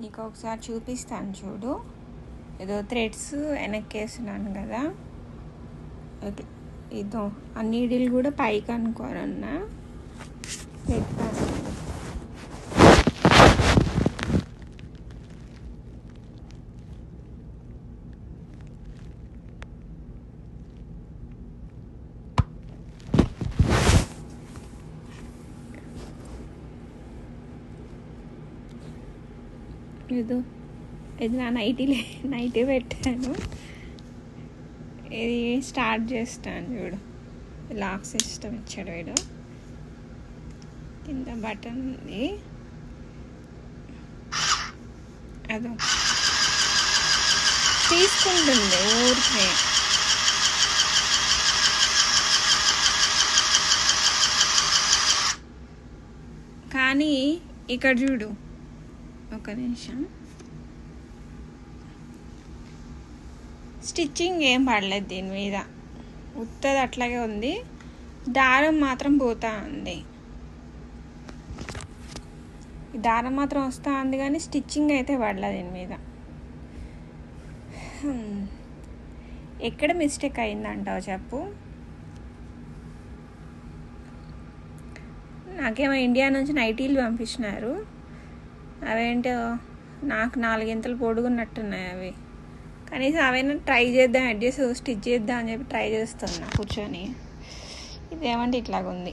నీకు ఒకసారి చూపిస్తాను చూడు. ఏదో థ్రెడ్స్ వెనక్కేసినాను కదా. ఇదో ఆ నీడిల్ కూడా పైకి అనుకోరన్నా. పెట్టాను ఇది ఇది నా నైటీలే నైటీ పెట్టాను. ఇది స్టార్ట్ చేస్తాను చూడు. లాక్ సిస్టమ్ ఇచ్చాడు వీడు. కింద బటన్ ఉంది. అదో. తీసుకుంటుంది ఊరికే. కానీ ఇక్కడ చూడు. ఒక నిమిషం. స్టిచ్చింగ్ ఏం పడలేదు దీని మీద. ఉత్తది అట్లాగే ఉంది. దారం మాత్రం పోతా ఉంది. దారం మాత్రం వస్తూ ఉంది కానీ స్టిచ్చింగ్ అయితే పడలేదు దీని మీద. ఎక్కడ మిస్టేక్ అయిందంటావు చెప్పు. నాకేమో ఇండియా నుంచి నైటీలు పంపించినారు అవేంటో? నాకు నాలుగింతలు పొడుగున్నట్టున్నాయి అవి. కనీసం అవైనా ట్రై చేద్దాం అడ్జస్ట్ స్టిచ్ చేద్దాం అని చెప్పి ట్రై చేస్తున్నా కూర్చొని. ఇదేమంటే ఇట్లాగుంది.